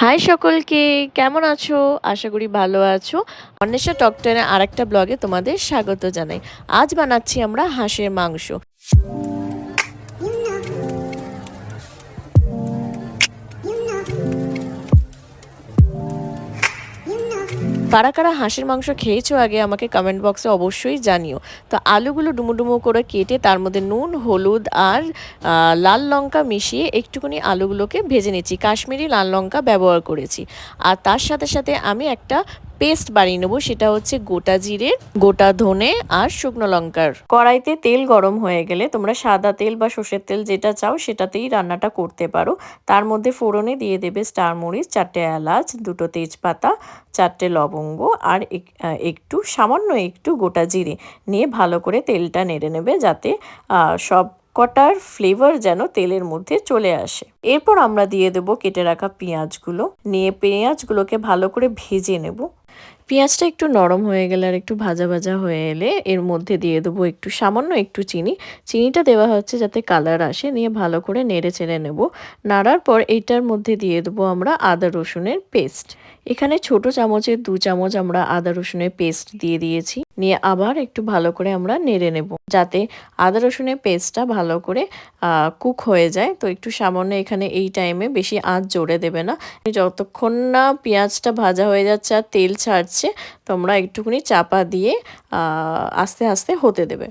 High সকলকে। কেমন আছো? আশা করি ভালো আছো। অন্বেষা ট্রেনে আরেকটা ব্লগে তোমাদের স্বাগত জানাই। আজ বানাচ্ছি আমরা হাঁসের মাংস। কারা কারা হাঁসের মাংস খেয়েছো আগে আমাকে কমেন্ট বক্সে অবশ্যই জানিও। তো আলুগুলো ডুমো করে কেটে তার মধ্যে নুন, হলুদ আর লাল লঙ্কা মিশিয়ে একটুখানি আলুগুলোকে ভেজে নিচ্ছি। কাশ্মীরি লাল লঙ্কা ব্যবহার করেছি। আর তার সাথে সাথে আমি একটা পেস্ট বানিয়ে নেব, সেটা হচ্ছে গোটা জিরে, গোটা ধনে আর শুকনো লঙ্কার। কড়াইতে তেল গরম হয়ে গেলে তোমরা সাদা তেল বা সর্ষের তেল যেটা চাও সেটাতেই রান্নাটা করতে পারো। তার মধ্যে ফোড়নে দিয়ে দেবে স্টার মরিচ, চারটে এলাচ, দুটো তেজপাতা, চারটে লবঙ্গ আর একটু, সামান্য একটু গোটা জিরে নিয়ে ভালো করে তেলটা নেড়ে নেবে যাতে সব কটার ফ্লেভার যেন তেলের মধ্যে চলে আসে। এরপর আমরা দিয়ে দেব কেটে রাখা পেঁয়াজগুলো। নিয়ে পেঁয়াজগুলোকে ভালো করে ভেজে নেব। পেঁয়াজটা একটু নরম হয়ে গেলে আর একটু ভাজা ভাজা হয়ে এলে এর মধ্যে দিয়ে দেবো একটু সামান্য একটু চিনি। চিনিটা দেওয়া হচ্ছে যাতে কালার আসে, নিয়ে ভালো করে নেড়ে চেড়ে নেব। নাড়ার পর এটার মধ্যে দিয়ে দেবো আমরা আদা রসুনের পেস্ট। এখানে ছোট চামচের দু চামচ আমরা আদা রসুনের পেস্ট দিয়ে দিয়েছি। নিয়ে আবার একটু ভালো করে আমরা নেড়ে নেব। যাতে আদা রসুনের পেস্টটা ভালো করে কুক হয়ে যায়। তো একটু সামান্য এখানে এই টাইমে বেশি আঁচ জোরে দেবে না। যতক্ষণ না পেঁয়াজটা ভাজা হয়ে যাচ্ছে আর তেল ছাড়ছে, তোমরা একটুখানি চাপা দিয়ে আস্তে আস্তে হতে দেবে।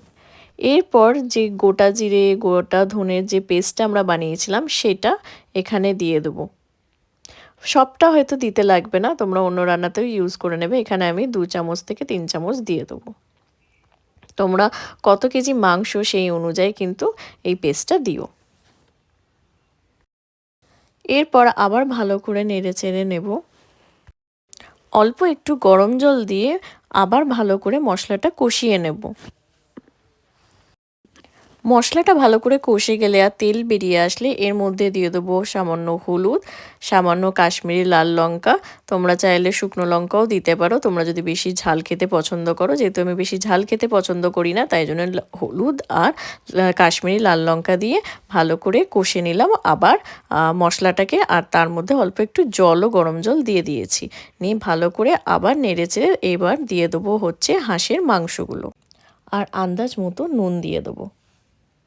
এরপর যে গোটা জিরে, গোটা ধনের যে পেস্টটা আমরা বানিয়েছিলাম, সেটা এখানে দিয়ে দেবো। সবটা হয়তো দিতে লাগবে না, তোমরা অন্য রান্নাতেও ইউজ করে নেবে। এখানে আমি দু চামচ থেকে তিন চামচ দিয়ে দেবো। তোমরা কত কেজি মাংস সেই অনুযায়ী কিন্তু এই পেস্টটা দিও। এরপর আবার ভালো করে নেড়ে চেড়ে নেব। অল্প একটু গরম জল দিয়ে আবার ভালো করে মশলাটা কষিয়ে নেব। মশলাটা ভালো করে কষে গেলে আর তেল বেরিয়ে আসলে এর মধ্যে দিয়ে দেবো সামান্য হলুদ, সামান্য কাশ্মীরি লাল লঙ্কা। তোমরা চাইলে শুকনো লঙ্কাও দিতে পারো। তোমরা যদি বেশি ঝাল খেতে পছন্দ করো, যেহেতু আমি বেশি ঝাল খেতে পছন্দ করি না, তাই জন্য হলুদ আর কাশ্মীরি লাল লঙ্কা দিয়ে ভালো করে কষে নিলাম। আবার মশলাটাকে আর তার মধ্যে অল্প একটু জলও, গরম জল দিয়ে দিয়েছি। নিয়ে ভালো করে আবার নেড়েচেড়ে এবার দিয়ে দেবো হচ্ছে হাঁসের মাংসগুলো। আর আন্দাজ মতো নুন দিয়ে দেবো।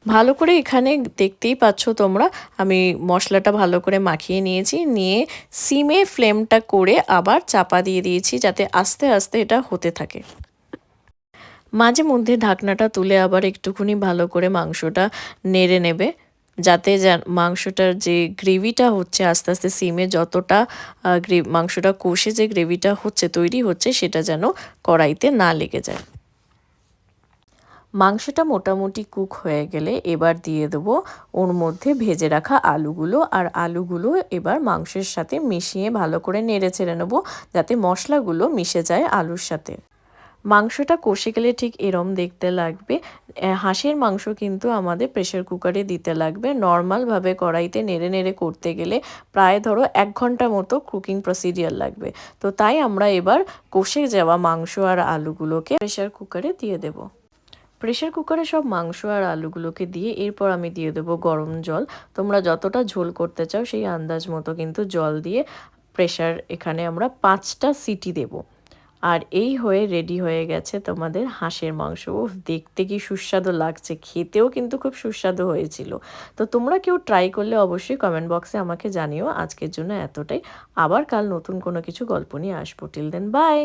ভালো করে এখানে দেখতেই পাচ্ছ তোমরা, আমি মশলাটা ভালো করে মাখিয়ে নিয়েছি, নিয়ে সিমে ফ্লেমটা করে আবার চাপা দিয়ে দিয়েছি যাতে আস্তে আস্তে এটা হতে থাকে। মাঝে মধ্যে ঢাকনাটা তুলে আবার একটুখানি ভালো করে মাংসটা নেড়ে নেবে, যাতে মাংসটার যে গ্রেভিটা হচ্ছে আস্তে আস্তে সিমে যতটা মাংসটা কষে যে গ্রেভিটা হচ্ছে, তৈরি হচ্ছে, সেটা যেন কড়াইতে না লেগে যায়। মাংসটা মোটামুটি কুক হয়ে গেলে এবার দিয়ে দেবো ওর মধ্যে ভেজে রাখা আলুগুলো আর আলুগুলো এবার মাংসের সাথে মিশিয়ে ভালো করে নেড়ে ছেড়ে নেব যাতে মশলাগুলো মিশে যায় আলুর সাথে। মাংসটা কষে গেলে ঠিক এরম দেখতে লাগবে। হাঁসের মাংস কিন্তু আমাদের প্রেশার কুকারে দিতে লাগবে। নর্মালভাবে কড়াইতে নেড়ে নেড়ে করতে গেলে প্রায় ধরো এক ঘণ্টা মতো কুকিং প্রসিডিয়ার লাগবে। তো তাই আমরা এবার কষে যাওয়া মাংস আর আলুগুলোকে প্রেশার কুকারে দিয়ে দেবো। প্রেশার কুকারে সব মাংস আর আলুগুলোকে দিয়ে এরপর আমি দিয়ে দেবো গরম জল। তোমরা যতটা ঝোল করতে চাও সেই আন্দাজ মতো কিন্তু জল দিয়ে প্রেশার এখানে আমরা পাঁচটা সিটি দেব। আর এই হয়ে রেডি হয়ে গেছে তোমাদের হাঁসের মাংস। দেখতে কি সুস্বাদু লাগছে। খেতেও কিন্তু খুব সুস্বাদু হয়েছিল। তো তোমরা কেউ ট্রাই করলে অবশ্যই কমেন্ট বক্সে আমাকে জানিও। আজকের জন্য এতটাই। আবার কাল নতুন কোনো কিছু গল্প নিয়ে আসব। Till then by